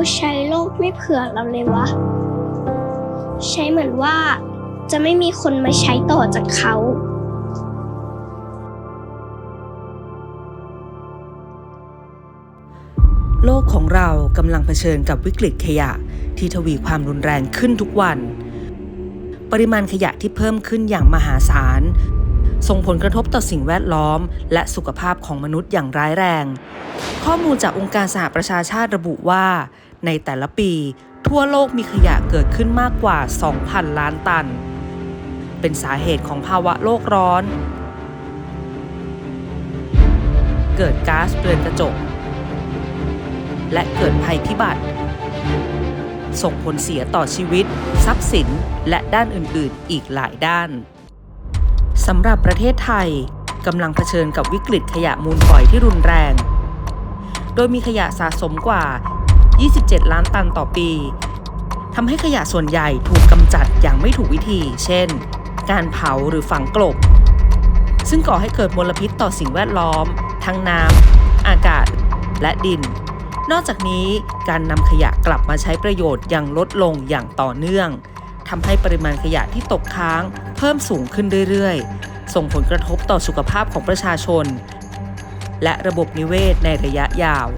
เขาใช้โลกไม่เผื่อเราเลยวะ ใช้เหมือนว่าจะไม่มีคนมาใช้ต่อจากเขา โลกของเรากำลังเผชิญกับวิกฤตขยะที่ทวีความรุนแรงขึ้นทุกวัน ปริมาณขยะที่เพิ่มขึ้นอย่างมหาศาล ส่งผลกระทบต่อสิ่งแวดล้อม และสุขภาพของมนุษย์อย่างร้ายแรง ข้อมูลจากองค์การสหประชาชาติระบุว่า ในแต่ละปี ทั่วโลกมีขยะเกิดขึ้นมากกว่า 2,000 ล้านตัน เป็นสาเหตุของภาวะโลกร้อน เกิดก๊าซเรือนกระจก และเกิดภัยพิบัติ ส่งผลเสียต่อชีวิต ทรัพย์สิน และด้านอื่นๆ อีกหลายด้าน สำหรับประเทศไทยกำลังเผชิญกับวิกฤตขยะมูลฝอยที่รุนแรง โดยมีขยะสะสมกว่า 27 ล้านตันต่อปีทำให้ขยะส่วนใหญ่ถูกกำจัดอย่างไม่ถูกวิธี เช่น การเผาหรือฝังกลบ ซึ่งก่อให้เกิดมลพิษต่อสิ่งแวดล้อม ทั้งน้ำ อากาศ และดิน นอกจากนี้การนำขยะกลับมาใช้ประโยชน์ยังลดลงอย่างต่อเนื่องทำให้ปริมาณขยะที่ตกค้าง เพิ่มสูงขึ้นเรื่อยๆ ส่งผลกระทบต่อสุขภาพของประชาชน และระบบนิเวศในระยะยาว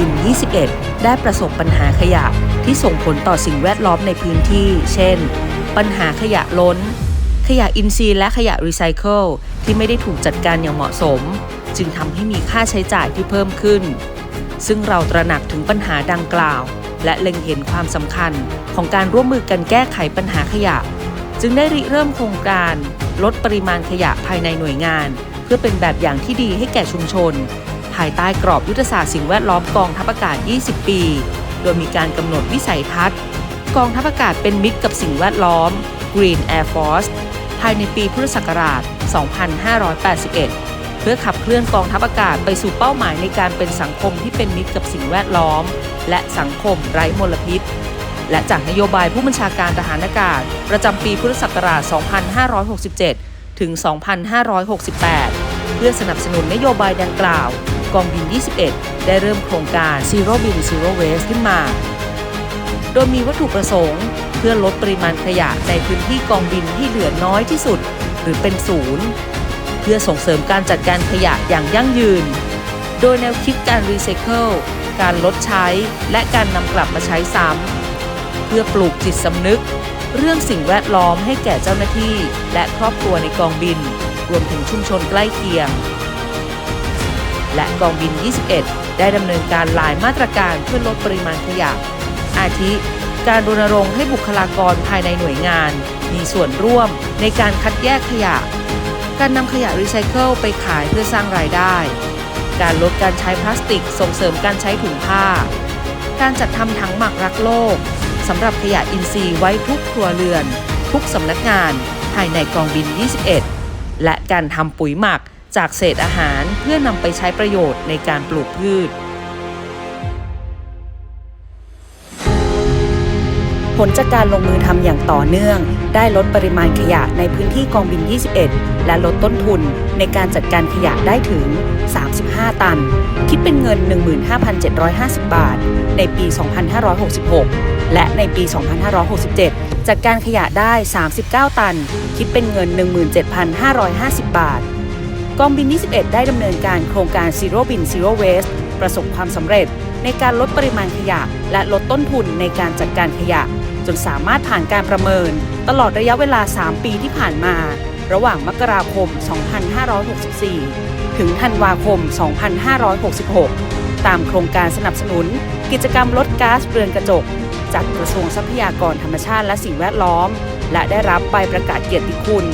วิน 21 ได้ประสบปัญหาขยะที่ส่งผลต่อสิ่งแวดล้อมในพื้นที่ เช่น ปัญหาขยะล้น ขยะอินทรีย์และขยะรีไซเคิลที่ไม่ได้ถูกจัดการอย่างเหมาะสม จึงทำให้มีค่าใช้จ่ายที่เพิ่มขึ้น ซึ่งเราตระหนักถึงปัญหาดังกล่าว และเล็งเห็นความสำคัญของการร่วมมือกันแก้ไขปัญหาขยะ จึงได้ริเริ่มโครงการ ลดปริมาณขยะภายในหน่วยงาน เพื่อเป็นแบบอย่างที่ดีให้แก่ชุมชนายใต้กรอบยุทธศาสตร์สิ่งแวดล้อมกองทัพอากาศ 20 ปี โดยมีการกำหนดวิสัยทัศน์ กองทัพอากาศเป็นมิตรกับสิ่งแวดล้อม Green Air Force ภายในปีพุทธศักราช 2581 เพื่อขับเคลื่อนกองทัพอากาศไปสู่เป้าหมายในการเป็นสังคมที่เป็นมิตรกับสิ่งแวดล้อม และสังคมไร้มลพิษ และจากนโยบายผู้บัญชาการทหารอากาศ ประจำปีพุทธศักราช 2567 ถึง 2568 เพื่อสนับสนุนนโยบายดังกล่าว กองบิน 21 ได้เริ่มโครงการ Zero Bin Zero Waste ขึ้นมา โดยมีวัตถุประสงค์ เพื่อลดปริมาณขยะในพื้นที่กองบินที่เหลือน้อยที่สุด หรือเป็นศูนย์ เพื่อส่งเสริมการจัดการขยะอย่างยั่งยืน โดยแนวคิดการรีไซเคิลการลดใช้และการนำกลับมาใช้ซ้ำเพื่อปลูกจิตสำนึก เรื่องสิ่งแวดล้อมให้แก่เจ้าหน้าที่ และครอบครัวในกองบิน รวมถึงชุมชนใกล้เคียง และกองบิน 21 ได้ดำเนินการหลายมาตรการเพื่อลดปริมาณขยะ อาทิ การรณรงค์ให้บุคลากรภายในหน่วยงาน มีส่วนร่วมในการคัดแยกขยะ การนำขยะรีไซเคิลไปขายเพื่อสร้างรายได้ การลดการใช้พลาสติกส่งเสริมการใช้ถุงผ้า การจัดทำถังหมักรักโลกสำหรับขยะอินทรีย์ไว้ทุกครัวเรือน ทุกสำนักงานภายในกองบิน 21 และการทำปุ๋ยหมัก จากเศษอาหารเพื่อนำไปใช้ประโยชน์ในการปลูกพืช ผลจากการลงมือทำอย่างต่อเนื่อง ได้ลดปริมาณขยะในพื้นที่กองบิน 21 และลดต้นทุนในการจัดการขยะได้ถึง 35 ตัน คิดเป็นเงิน 15,750 บาท ในปี 2566 และในปี 2567 จัดการขยะได้ 39 ตัน คิดเป็นเงิน 17,550 บาท กองบิน 21 ได้ดำเนินการโครงการ Zero Bin Zero Waste ประสบความสำเร็จในการลดปริมาณขยะ และลดต้นทุนในการจัดการขยะ จนสามารถผ่านการประเมิน ตลอดระยะเวลา 3 ปีที่ผ่านมา ระหว่างมกราคม 2564 ถึงธันวาคม 2566 ตามโครงการสนับสนุน กิจกรรมลดก๊าซเรือนกระจก จากกระทรวงทรัพยากรธรรมชาติและสิ่งแวดล้อม และได้รับใบประกาศเกียรติคุณ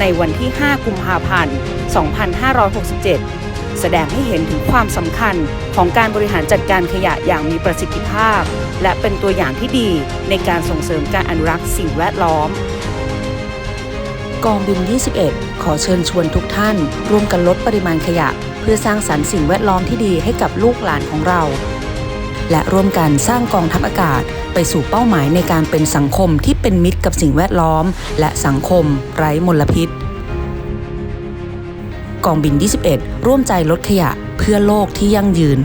ในวันที่ 5 กุมภาพันธ์ 2567 แสดงให้เห็นถึงความสำคัญของการบริหารจัดการขยะอย่างมีประสิทธิภาพ และเป็นตัวอย่างที่ดีในการส่งเสริมการอนุรักษ์สิ่งแวดล้อม กองบิน 21 ขอเชิญชวนทุกท่าน ร่วมกันลดปริมาณขยะ เพื่อสร้างสรรค์สิ่งแวดล้อมที่ดีให้กับลูกหลานของเรา และร่วมกันสร้างกองทัพอากาศ ไปสู่เป้าหมายในการเป็นสังคมที่เป็นมิตรกับสิ่งแวดล้อม และสังคม ไร้มลพิษ กองบิน 21 ร่วมใจลดขยะเพื่อโลกที่ยั่งยืน